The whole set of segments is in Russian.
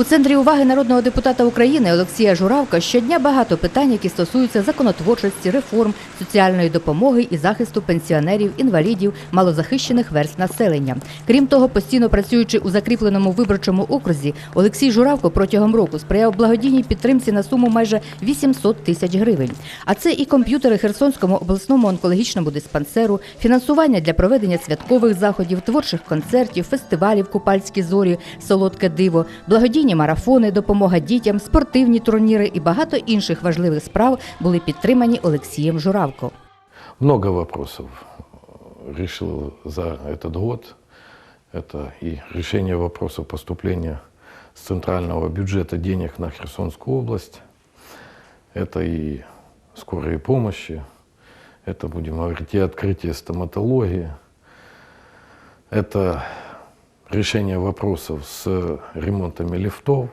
У центрі уваги народного депутата України Олексія Журавка щодня багато питань, які стосуються законотворчості, реформ, соціальної допомоги і захисту пенсіонерів, інвалідів, малозахищених верств населення. Крім того, постійно працюючи у закріпленому виборчому окрузі, Олексій Журавко протягом року сприяв благодійній підтримці на суму майже 800 тисяч гривень. А це і комп'ютери Херсонському обласному онкологічному диспансеру, фінансування для проведення святкових заходів, творчих концертів, фестивалів Купальські зорі, Солодке диво, благодійні марафони, допомога дітям, спортивні турніри і багато інших важливих справ були підтримані Олексієм Журавко. Много вопросов решил за этот год. Это и решение вопросов поступления с центрального бюджета денег на Херсонскую область. Это и скорые помощи. Это, будем говорить, и открытие стоматологии. Это решение вопросов с ремонтами лифтов,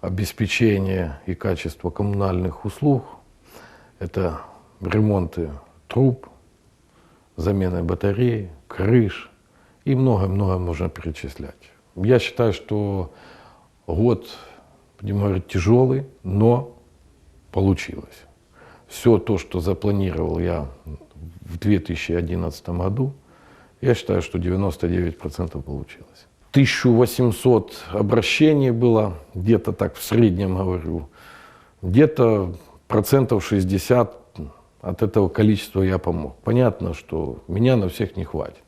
обеспечение и качество коммунальных услуг. Это ремонты труб, замена батарей, крыш и многое-многое можно перечислять. Я считаю, что год, будем говорить, тяжелый, но получилось. Все то, что запланировал я в 2011 году, я считаю, что 99% получилось. 1800 обращений было, где-то так в среднем говорю, где-то процентов 60 от этого количества я помог. Понятно, что меня на всех не хватит.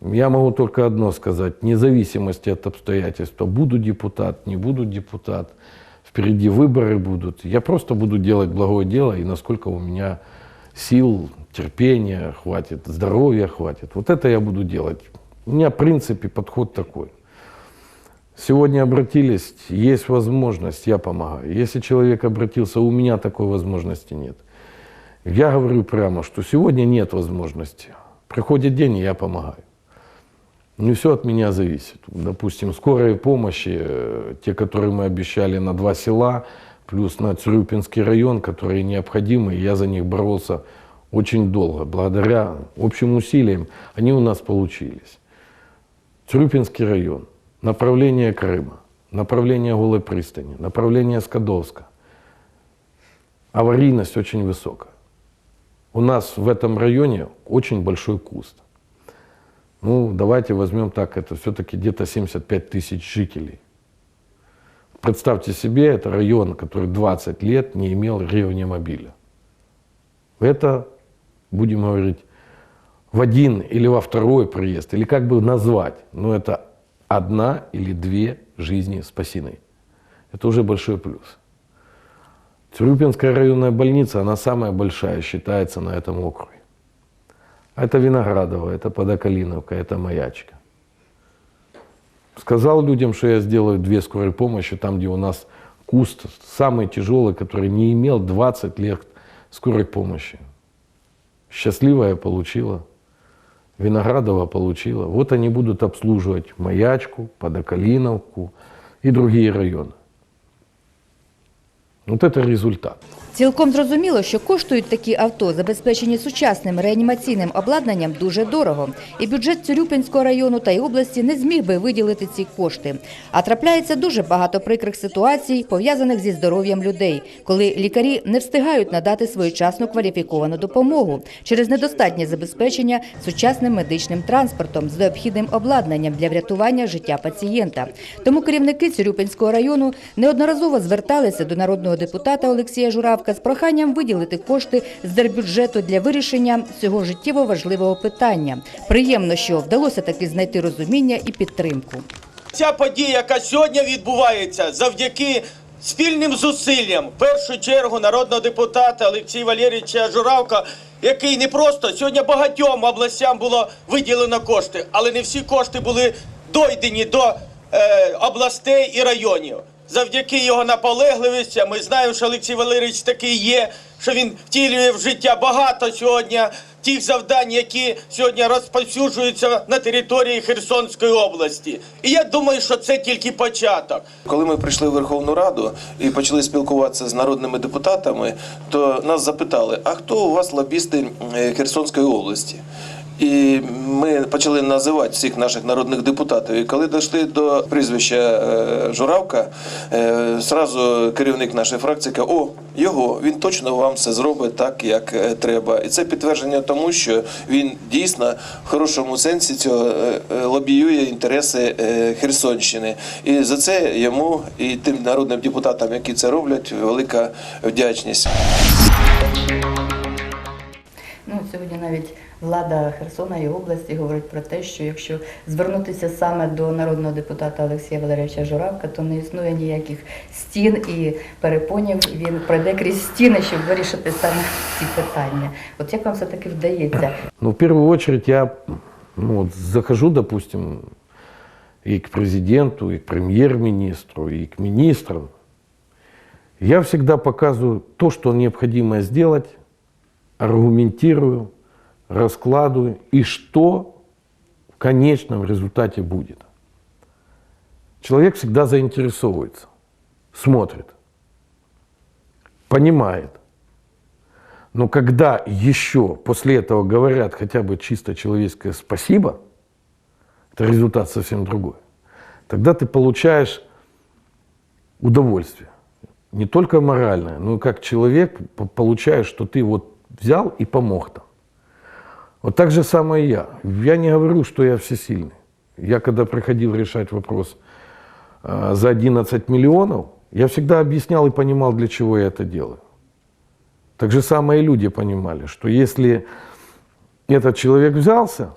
Я могу только одно сказать, вне зависимости от обстоятельств, буду депутат, не буду депутат, впереди выборы будут, я просто буду делать благое дело, и насколько у меня сил, терпения хватит, здоровья хватит. Вот это я буду делать. У меня, в принципе, подход такой. Сегодня обратились, есть возможность, я помогаю. Если человек обратился, у меня такой возможности нет. Я говорю прямо, что сегодня нет возможности. Приходит день, и я помогаю. Не все от меня зависит. Допустим, скорой помощи, э, те, которые мы обещали на два села, плюс на Цюрюпинский район, которые необходимы, и я за них боролся очень долго. Благодаря общим усилиям они у нас получились. Цюрюпинский район, направление Крыма, направление Голой пристани, направление Скадовска. Аварийность очень высокая. У нас в этом районе очень большой куст. Ну, давайте возьмем так, это все-таки где-то 75 тысяч жителей. Представьте себе, это район, который 20 лет не имел ревнемобиля. Это, будем говорить, в один или во второй приезд, или как бы назвать, но это одна или две жизни спасены. Это уже большой плюс. Цюрюпинская районная больница, она самая большая считается на этом округе. Это Виноградово, это Подокалиновка, это Маячка. Сказал людям, что я сделаю две скорой помощи, там, где у нас куст самый тяжелый, который не имел 20 лет скорой помощи. Счастливая получила, Виноградова получила. Вот они будут обслуживать Маячку, Подокалиновку и другие районы. Вот это результат. Цілком зрозуміло, що коштують такі авто, забезпечені сучасним реанімаційним обладнанням, дуже дорого. І бюджет Цюрюпинського району та й області не зміг би виділити ці кошти. А трапляється дуже багато прикрих ситуацій, пов'язаних зі здоров'ям людей, коли лікарі не встигають надати своєчасну кваліфіковану допомогу через недостатнє забезпечення сучасним медичним транспортом з необхідним обладнанням для врятування життя пацієнта. Тому керівники Цюрюпинського району неодноразово зверталися до народного депутата Олексія Журавка з проханням виділити кошти з держбюджету для вирішення цього життєво важливого питання. Приємно, що вдалося таки знайти розуміння і підтримку. Ця подія, яка сьогодні відбувається, завдяки спільним зусиллям, в першу чергу народного депутата Олексія Валерійовича Журавка, який не просто сьогодні багатьом областям було виділено кошти, але не всі кошти були дойдені до е, областей і районів. Завдяки його наполегливості, ми знаємо, що Олексій Валерійович такий є, що він втілює в життя багато сьогодні тих завдань, які сьогодні розповсюджуються на території Херсонської області. І я думаю, що це тільки початок. Коли ми прийшли в Верховну Раду і почали спілкуватися з народними депутатами, то нас запитали: а хто у вас лобісти е, Херсонської області? І ми почали називати всіх наших народних депутатів. І коли дійшли до прізвища е, Журавка, е, зразу керівник нашої фракції каже, о, його, він точно вам все зробить так, як е, треба. І це підтвердження тому, що він дійсно в хорошому сенсі цього е, е, лобіює інтереси е, Херсонщини. І за це йому і тим народним депутатам, які це роблять, велика вдячність. Ну, сьогодні навіть влада Херсона і області говорить про те, що якщо звернутися саме до народного депутата Олексія Валерійовича Журавка, то не існує ніяких стін і перепонів. Він пройде крізь стіни, щоб вирішити саме ці питання. От як вам все таки вдається? Ну, в первую очередь я ну, вот захожу, допустим, и к президенту, и к премьер-министру, и к министрам. Я всегда показываю то, что необходимо сделать, аргументирую, раскладываю, и что в конечном результате будет. Человек всегда заинтересовывается, смотрит, понимает. Но когда еще после этого говорят хотя бы чисто человеческое спасибо, это результат совсем другой. Тогда ты получаешь удовольствие. Не только моральное, но и как человек получаешь, что ты вот взял и помог там. Вот так же самое и я. Я не говорю, что я всесильный. Я когда приходил решать вопрос э, за 11 миллионов, я всегда объяснял и понимал, для чего я это делаю. Так же самое и люди понимали, что если этот человек взялся,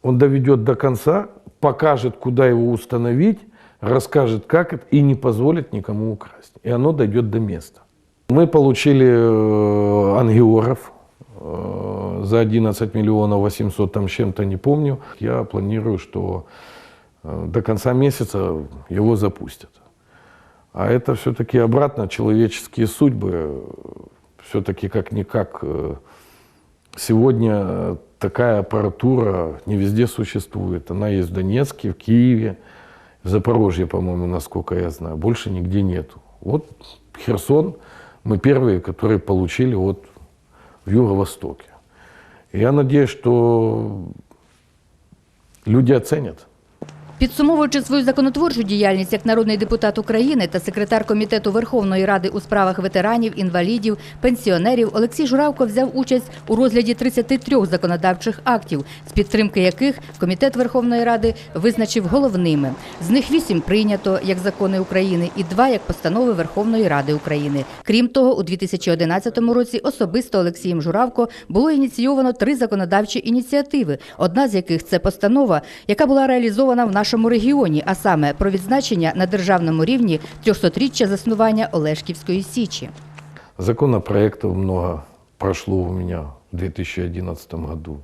он доведет до конца, покажет, куда его установить, расскажет, как это, и не позволит никому украсть. И оно дойдет до места. Мы получили э, ангиограф э, за 11 миллионов 800 там чем-то, не помню. Я планирую, что э, до конца месяца его запустят. А это все-таки обратно человеческие судьбы. Все-таки как-никак э, сегодня э, такая аппаратура не везде существует. Она есть в Донецке, в Киеве, в Запорожье, по-моему, насколько я знаю. Больше нигде нету. Вот Херсон, мы первые, которые получили вот в Юго-Востоке. Я надеюсь, что люди оценят. Підсумовуючи свою законотворчу діяльність як народний депутат України та секретар комітету Верховної Ради у справах ветеранів, інвалідів, пенсіонерів, Олексій Журавко взяв участь у розгляді 33 законодавчих актів, з підтримки яких комітет Верховної Ради визначив головними. З них вісім прийнято як закони України і два як постанови Верховної Ради України. Крім того, у 2011 році особисто Олексієм Журавко було ініційовано три законодавчі ініціативи, одна з яких це постанова, яка була реалізована в нашому регіоні, а саме про відзначення на державному рівні 300-річчя заснування Олешківської січі. Законопроектов много прошло у меня в 2011 году.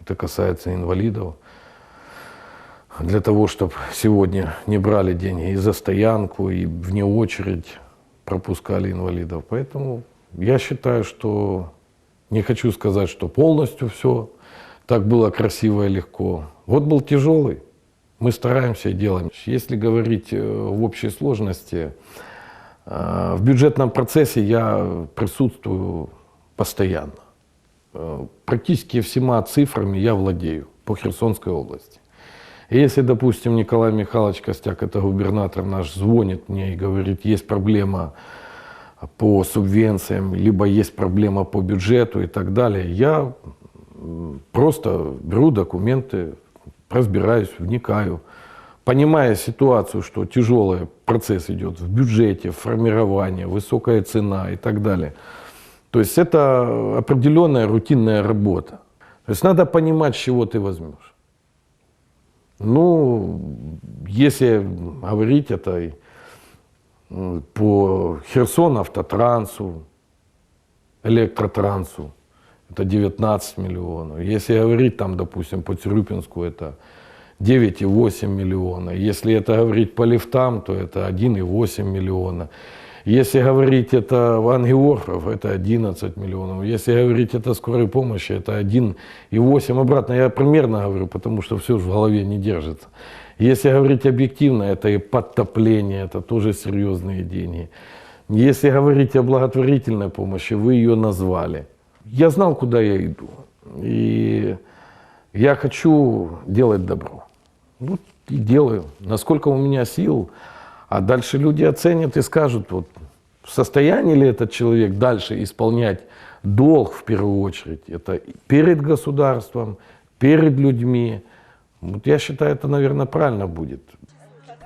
Это касается инвалидов. Для того, чтобы сегодня не брали деньги и за стоянку, и вне очередь пропускали инвалидов. Поэтому я считаю, что не хочу сказать, что полностью все так было красиво и легко. Вот был тяжелый. Мы стараемся и делаем. Если говорить э, в общей сложности, э, в бюджетном процессе я присутствую постоянно. Э, Практически всема цифрами я владею по Херсонской области. Если, допустим, Николай Михайлович Костяк, это губернатор наш, звонит мне и говорит, есть проблема по субвенциям, либо есть проблема по бюджету и так далее, я просто беру документы, разбираюсь, вникаю, понимая ситуацию, что тяжелый процесс идет в бюджете, в формировании, высокая цена и так далее. То есть это определенная рутинная работа. То есть надо понимать, чего ты возьмешь. Ну, если говорить это по Херсон автотрансу, электротрансу, это 19 миллионов. Если говорить там, допустим, по Тюрюпинску, это 9,8 миллиона. Если это говорить по лифтам, то это 1,8 миллиона. Если говорить это в ангиографов, это 11 миллионов. Если говорить это скорой помощи, это 1,8. Обратно я примерно говорю, потому что все же в голове не держится. Если говорить объективно, это и подтопление, это тоже серьезные деньги. Если говорить о благотворительной помощи, вы ее назвали. Я знал, куда я иду. И Я хочу делать добро. Вот и делаю. Насколько у меня сил. А дальше люди оценят и скажут, вот, в состоянии ли этот человек дальше исполнять долг в первую очередь. Это перед государством, перед людьми. Вот я считаю, это, наверное, правильно будет.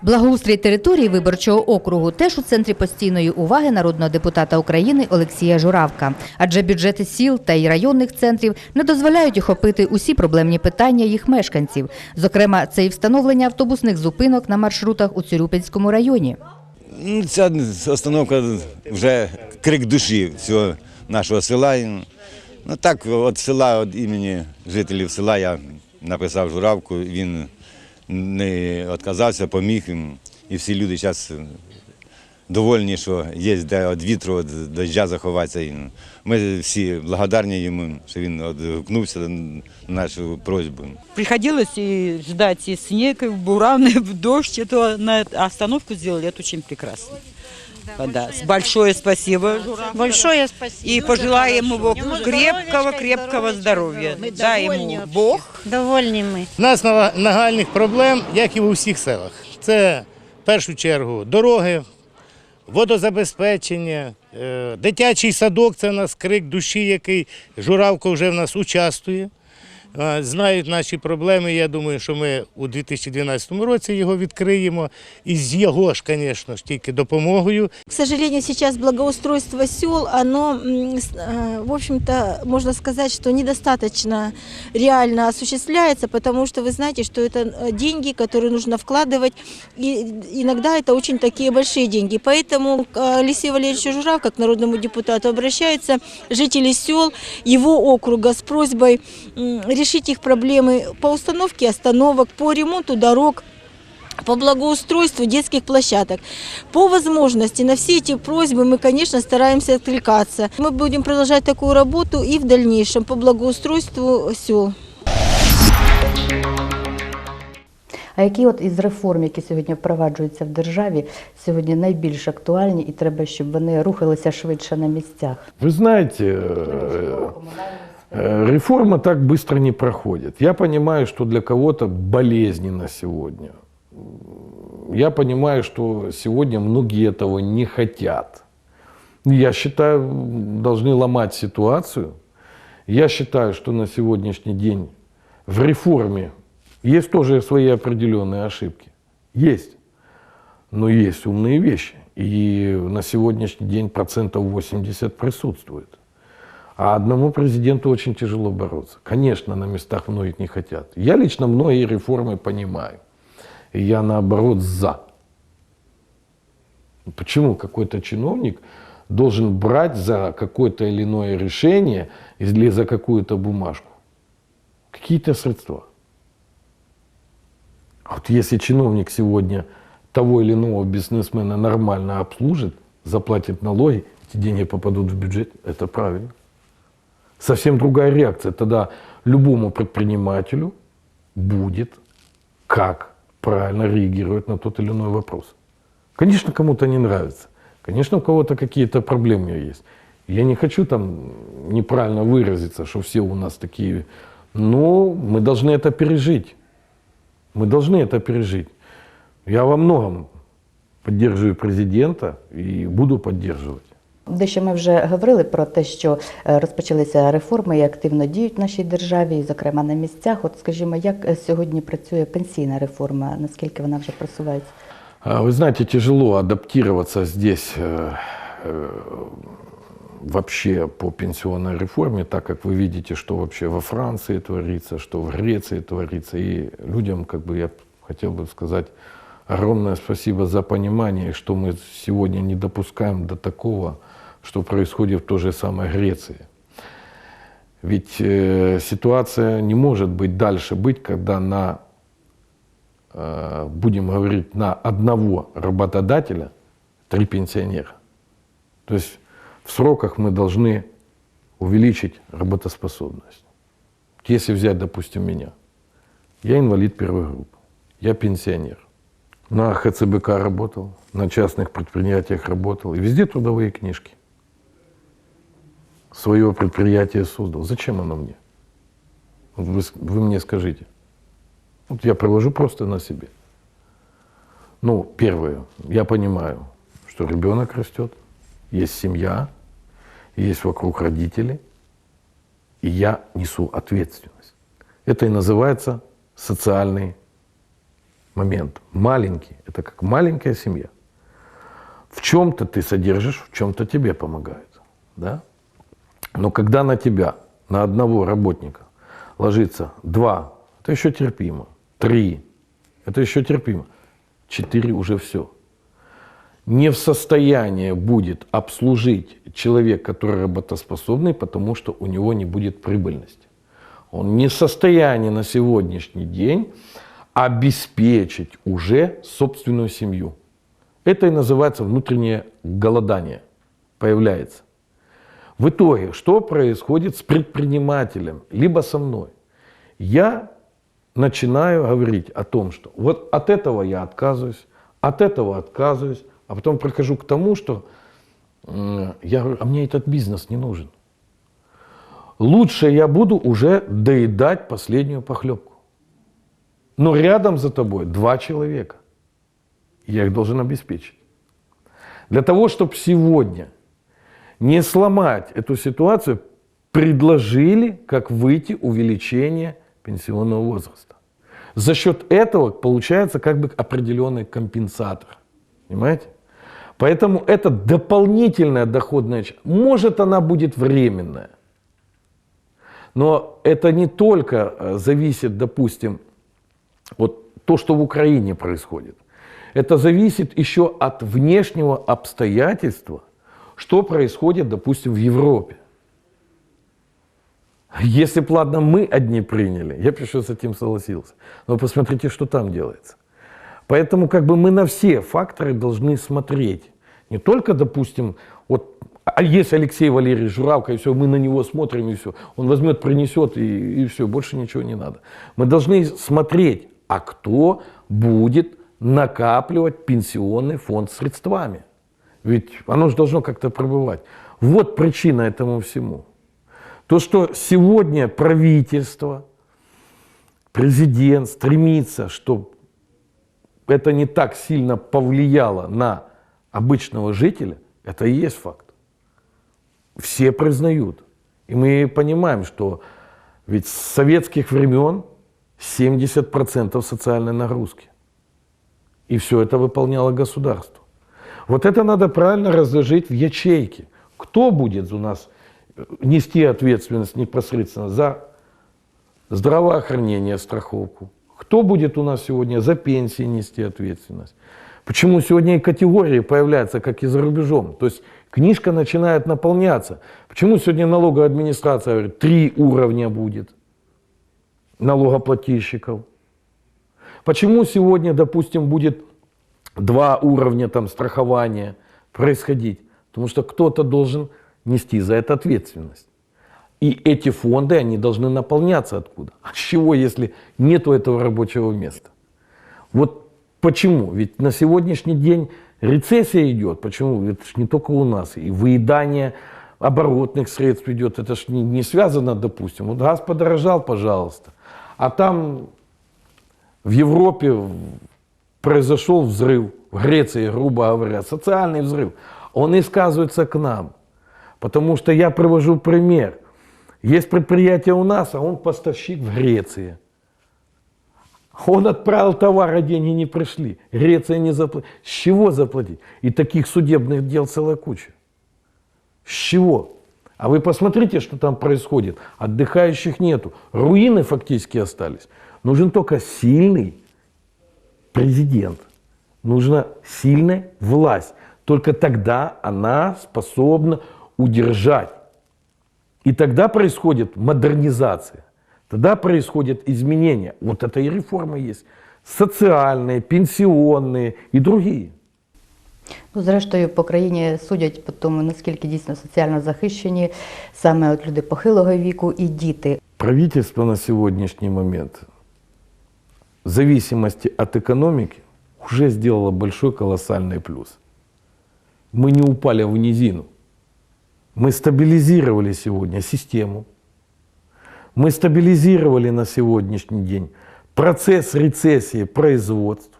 Благоустрій території виборчого округу теж у центрі постійної уваги народного депутата України Олексія Журавка. Адже бюджети сіл та й районних центрів не дозволяють охопити усі проблемні питання їх мешканців. Зокрема, це і встановлення автобусних зупинок на маршрутах у Цюрюпинському районі. Ну, Ця остановка вже крик душі всього нашого села. Ну так, от села, від імені жителів села я написав журавку, він не відказався, поміг їм. І всі люди зараз довольні, що є де від вітру, від дождя заховатися. І Ми всі благодарні йому, що він відгукнувся на нашу просьбу. Приходилось і ждати и в буран, дощ, то. На остановку зробили, це дуже прекрасно. Да, большое спасибо. Большое спасибо. И пожелаем ему крепкого, крепкого здоровья. Дай ему Бог. Довольні ми. У нас нага- нагальних проблем, як і в усіх селах. Це в першу чергу дороги, водозабезпечення, е, дитячий садок це у нас крик душі, який Журавко вже в нас участвує. Е, Знають наші проблеми. Я думаю, що ми у 2012 році його відкриємо. І з його ж, звісно ж, тільки допомогою. К сожалению, сейчас благоустройство сел, оно, м, с- э, в общем-то, можно сказать, что недостаточно реально осуществляется, потому что вы знаете, что это э, деньги, которые нужно вкладывать, и иногда это очень такие большие деньги. Поэтому к Алексею Валерьевичу Журав, как народному депутату, обращаются жители сел его округа с просьбой м, решить их проблемы по установке остановок, по ремонту дорог, по благоустройству детских площадок. По возможности на все эти просьбы мы, конечно, стараемся откликаться. Мы будем продолжать такую работу и в дальнейшем по благоустройству сел. А які от із реформ, які сьогодні впроваджуються в державі, сьогодні найбільш актуальні і треба, щоб вони рухалися швидше на місцях? Вы знаете, э, э, реформа так быстро не проходит. Я понимаю, что для кого-то болезненно сегодня. Я понимаю, что сегодня многие этого не хотят. Я считаю, должны ломать ситуацию. Я считаю, что на сегодняшний день в реформе есть тоже свои определенные ошибки. Есть. Но есть умные вещи. И на сегодняшний день процентов 80 присутствует. А одному президенту очень тяжело бороться. Конечно, на местах многих не хотят. Я лично многие реформы понимаю. И я наоборот за. Почему какой-то чиновник должен брать за какое-то или иное решение или за какую-то бумажку какие-то средства? А Вот если чиновник сегодня того или иного бизнесмена нормально обслужит, заплатит налоги, эти деньги попадут в бюджет, это правильно. Совсем другая реакция. Тогда любому предпринимателю будет как правильно реагировать на тот или иной вопрос. Конечно, кому-то не нравится. Конечно, у кого-то какие-то проблемы есть. Я не хочу там неправильно выразиться, что все у нас такие. Но мы должны это пережить. Мы должны это пережить. Я во многом поддерживаю президента и буду поддерживать. Дещо ми вже говорили про те, що е, розпочалися реформи і активно діють в нашій державі, і, зокрема на місцях. От скажімо, як е, сьогодні працює пенсійна реформа? Наскільки вона вже просувається? А, Вы знаете, тяжело адаптироваться здесь э, э, вообще по пенсионной реформе, так как вы видите, что вообще во Франции творится, что в Греции творится. И людям, как бы я хотел бы сказать, огромное спасибо за понимание, что мы сегодня не допускаем до такого, что происходит в той же самой Греции. Ведь э, ситуация не может быть дальше быть, когда на э, будем говорить, на одного работодателя три пенсионера. То есть в сроках мы должны увеличить работоспособность. Если взять, допустим, меня. Я инвалид первой группы, я пенсионер. На ХЦБК работал, на частных предприятиях работал. И везде трудовые книжки. Свое предприятие создал. Зачем оно мне? Вы, вы мне скажите. Вот я привожу просто на себе. Ну, первое, я понимаю, что ребенок растет, есть семья, есть вокруг родители, и я несу ответственность. Это и называется социальный момент. Маленький, это как маленькая семья. В чем-то ты содержишь, в чем-то тебе помогают. Да? Но когда на тебя, на одного работника ложится два, это еще терпимо. Три, это еще терпимо. Четыре уже все. Не в состоянии будет обслужить человек, который работоспособный, потому что у него не будет прибыльности. Он не в состоянии на сегодняшний день обеспечить уже собственную семью. Это и называется внутреннее голодание. Появляется. В итоге, что происходит с предпринимателем, либо со мной? Я начинаю говорить о том, что вот от этого я отказываюсь, от этого отказываюсь, а потом прихожу к тому, что м, я говорю, а мне этот бизнес не нужен. Лучше я буду уже доедать последнюю похлебку. Но рядом за тобой два человека. Я их должен обеспечить. Для того, чтобы сегодня не сломать эту ситуацию, предложили, как выйти увеличение пенсионного возраста. За счет этого получается как бы определенный компенсатор. Понимаете? Поэтому это дополнительная доходная часть. Может, она будет временная. Но это не только э, зависит, допустим, вот то, что в Украине происходит. Это зависит еще от внешнего обстоятельства, что происходит, допустим, в Европе. Если бы, ладно, мы одни приняли, я бы еще с этим согласился. Но посмотрите, что там делается. Поэтому как бы мы на все факторы должны смотреть. Не только, допустим, вот а есть Алексей Валерьевич Журавка, и все, мы на него смотрим, и все. Он возьмет, принесет, и, и все, больше ничего не надо. Мы должны смотреть, а кто будет накапливать пенсионный фонд средствами. Ведь оно же должно как-то пробывать. Вот причина этому всему. То, что сегодня правительство, президент стремится, чтобы это не так сильно повлияло на обычного жителя, это и есть факт. Все признают. И мы понимаем, что ведь с советских времен 70% социальной нагрузки. И все это выполняло государство. Вот это надо правильно разложить в ячейки. Кто будет у нас э, нести ответственность непосредственно за здравоохранение, страховку? Кто будет у нас сегодня за пенсии нести ответственность? Почему сегодня и категории появляются, как и за рубежом? То есть книжка начинает наполняться. Почему сегодня налоговая администрация говорит, три уровня будет налогоплательщиков? Почему сегодня, допустим, будет два уровня там, страхования происходить? Потому что кто-то должен нести за это ответственность. И эти фонды, они должны наполняться откуда? А с чего, если нету этого рабочего места? Вот почему? Ведь на сегодняшний день рецессия идет. Почему? Это ж не только у нас. И выедание оборотных средств идет. Это ж не, не связано, допустим. Вот газ подорожал, пожалуйста. А там в Европе произошел взрыв, в Греции, грубо говоря, социальный взрыв. Он и сказывается к нам. Потому что я привожу пример. Есть предприятие у нас, а он поставщик в Греции. Он отправил товар, а деньги не пришли. Греция не заплатила. С чего заплатить? И таких судебных дел целая куча. С чего? А вы посмотрите, что там происходит. Отдыхающих нету. Руины фактически остались. Нужен только сильный президент. Нужна сильная власть. Только тогда она способна удержать. И тогда происходит модернизация. Тогда происходят изменения. Вот это и реформы есть. Социальные, пенсионные и другие. Ну, зрештою, по країні судять по тому, наскільки дійсно соціально захищені саме от люди похилого віку і діти. Правительство на сегодняшний момент в зависимости от экономики уже сделало большой колоссальный плюс. Мы не упали в низину. Мы стабилизировали сегодня систему. Мы стабилизировали на сегодняшний день процесс рецессии производств.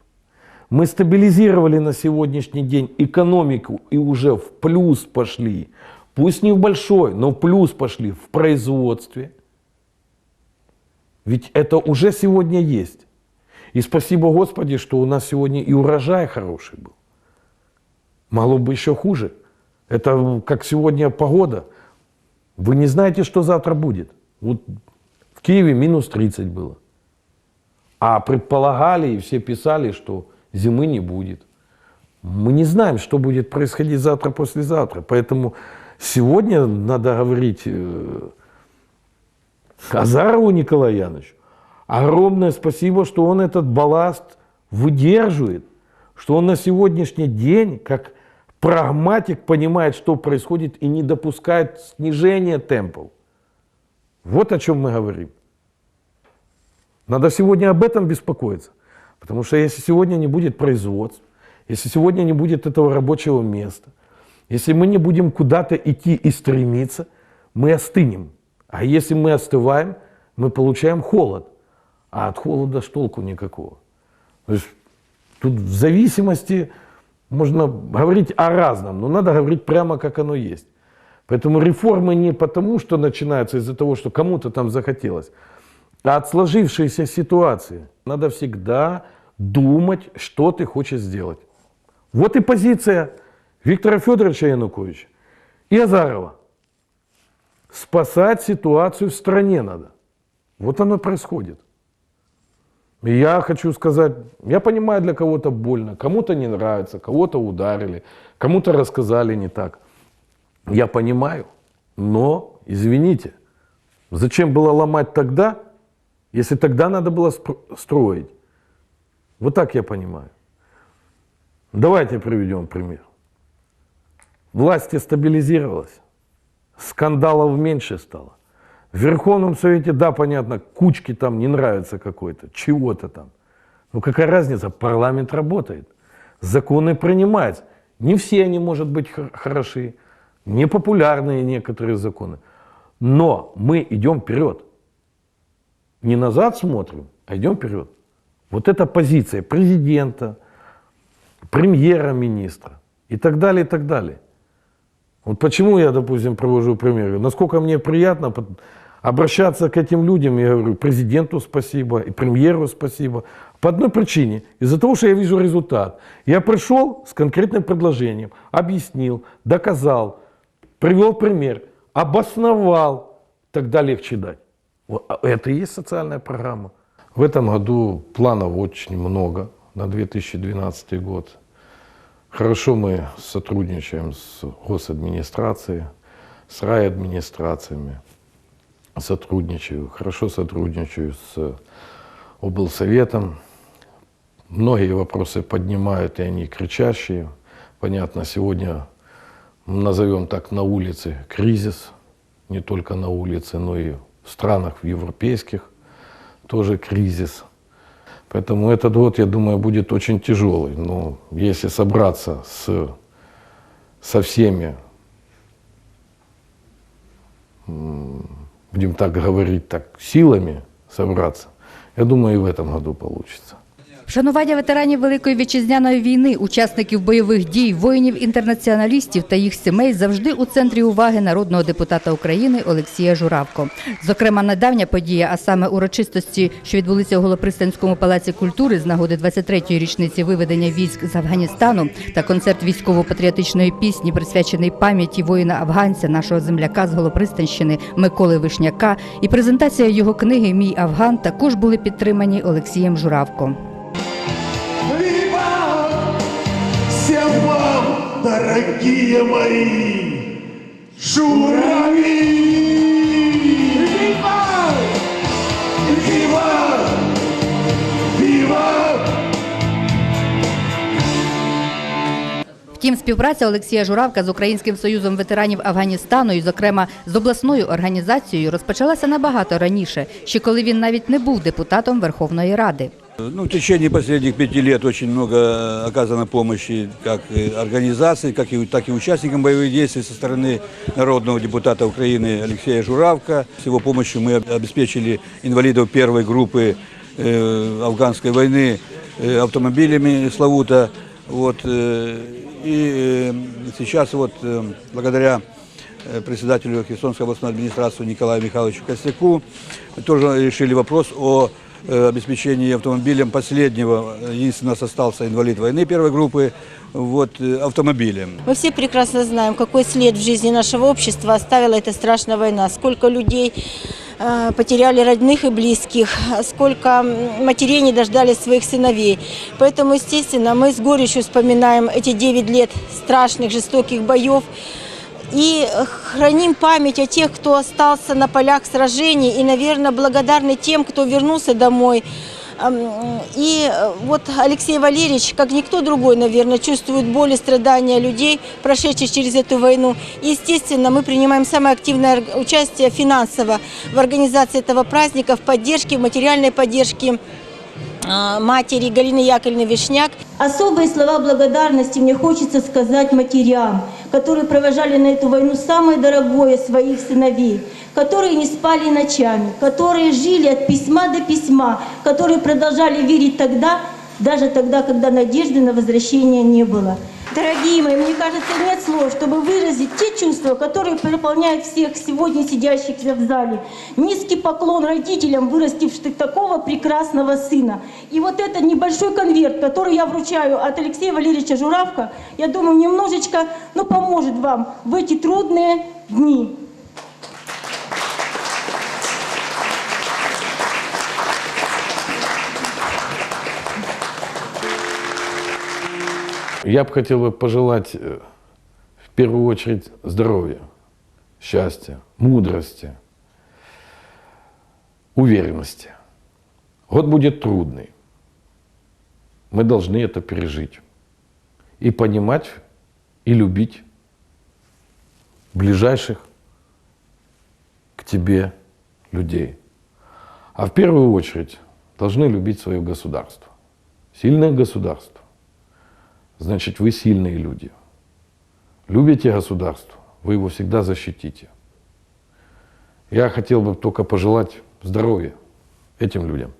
Мы стабилизировали на сегодняшний день экономику и уже в плюс пошли. Пусть не в большой, но в плюс пошли в производстве. Ведь это уже сегодня есть. И спасибо Господи, что у нас сегодня и урожай хороший был. Могло бы еще хуже. Это как сегодня погода. Вы не знаете, что завтра будет. Вот в Киеве минус 30 было. А предполагали и все писали, что зимы не будет. Мы не знаем, что будет происходить завтра, послезавтра. Поэтому сегодня надо говорить э, Азарову Николаю Яновичу огромное спасибо, что он этот балласт выдерживает, что он на сегодняшний день, как прагматик, понимает, что происходит и не допускает снижения темпов. Вот о чем мы говорим. Надо сегодня об этом беспокоиться. Потому что если сегодня не будет производств, если сегодня не будет этого рабочего места, если мы не будем куда-то идти и стремиться, мы остынем. А если мы остываем, мы получаем холод. А от холода ж толку никакого. То есть тут в зависимости можно говорить о разном, но надо говорить прямо, как оно есть. Поэтому реформы не потому, что начинаются из-за того, что кому-то там захотелось, а от сложившейся ситуации. Надо всегда думать, что ты хочешь сделать. Вот и позиция Виктора Федоровича Януковича и Азарова. Спасать ситуацию в стране надо. Вот оно происходит. Я хочу сказать, я понимаю, для кого-то больно, кому-то не нравится, кого-то ударили, кому-то рассказали не так. Я понимаю, но, извините, зачем было ломать тогда, если тогда надо было строить? Вот так я понимаю. Давайте приведем пример. Власть стабилизировалась, скандалов меньше стало. В Верховном Совете, да, понятно, кучки там не нравится какой-то, чего-то там. Ну какая разница, парламент работает, законы принимаются. Не все они, может быть, хор- хороши, непопулярные некоторые законы. Но мы идем вперед. Не назад смотрим, а идем вперед. Вот эта позиция президента, премьера-министра и так далее, и так далее. Вот почему я, допустим, привожу пример. Насколько мне приятно обращаться к этим людям, я говорю, президенту спасибо, и премьеру спасибо. По одной причине. Из-за того, что я вижу результат. Я пришел с конкретным предложением, объяснил, доказал, привел пример, обосновал, тогда легче дать. А это и есть социальная программа. В этом году планов очень много на 2012 год. Хорошо мы сотрудничаем с госадминистрацией, с райадминистрациями. Сотрудничаю, хорошо сотрудничаю с облсоветом. Многие вопросы поднимают, и они кричащие. Понятно, сегодня назовем так на улице кризис, не только на улице, но и в странах европейских тоже кризис. Поэтому этот год, я думаю, будет очень тяжелый. Но если собраться с, со всеми, будем так говорить, так, силами собраться, я думаю, и в этом году получится. Вшанування ветеранів Великої вітчизняної війни, учасників бойових дій, воїнів-інтернаціоналістів та їх сімей завжди у центрі уваги народного депутата України Олексія Журавко. Зокрема, недавня подія, а саме урочистості, що відбулися у Голопристанському палаці культури з нагоди 23-ї річниці виведення військ з Афганістану та концерт військово-патріотичної пісні, присвячений пам'яті воїна-афганця, нашого земляка з Голопристанщини Миколи Вишняка, і презентація його книги Мій Афган також були підтримані Олексієм Журавко. Дорогие мои, журавли! Вива! Вива! Вива! Втім, співпраця Олексія Журавка з Українським союзом ветеранів Афганістану і, зокрема, з обласною організацією розпочалася набагато раніше, ще коли він навіть не був депутатом Верховної Ради. Ну, в течение последних пяти лет очень много оказано помощи как и организаций, как и, так и участникам боевых действий со стороны народного депутата Украины Алексея Журавка. С его помощью мы обеспечили инвалидов первой группы э, афганской войны э, автомобилями Славута. Вот, э, и э, сейчас вот э, благодаря э, председателю Херсонской областной администрации Николаю Михайловичу Костяку тоже решили вопрос о обеспечении автомобилем последнего, э, единственный у нас остался инвалид войны первой группы, вот, э, автомобилем. Мы все прекрасно знаем, какой след в жизни нашего общества оставила эта страшная война. Сколько людей э, потеряли родных и близких, сколько матерей не дождались своих сыновей. Поэтому, естественно, мы с горечью вспоминаем эти 9 лет страшных, жестоких боев и э, храним память о тех, кто остался на полях сражений и, наверное, благодарны тем, кто вернулся домой. Ам, И э, вот Алексей Валерьевич, как никто другой, наверное, чувствует боль и страдания людей, прошедших через эту войну. Естественно, мы принимаем самое активное участие финансово в организации этого праздника, в поддержке, в материальной поддержке а, матери Галины Яковлевны Вишняк. Особые слова благодарности мне хочется сказать матерям, которые провожали на эту войну самое дорогое своих сыновей, которые не спали ночами, которые жили от письма до письма, которые продолжали верить тогда, даже тогда, когда надежды на возвращение не было. Дорогие мои, мне кажется, нет слов, чтобы выразить те чувства, которые переполняют всех сегодня сидящих в зале. Низкий поклон родителям, вырастивших такого прекрасного сына. И вот этот небольшой конверт, который я вручаю от Алексея Валерьевича Журавка, я думаю, немножечко ну, поможет вам в эти трудные дни. Я бы хотел бы пожелать э, в первую очередь здоровья, счастья, мудрости, уверенности. Год будет трудный. Мы должны это пережить. И понимать, и любить ближайших к тебе людей. А в первую очередь должны любить свое государство. Сильное государство. Значит, вы сильные люди. Любите государство, вы его всегда защитите. Я хотел бы только пожелать здоровья этим людям.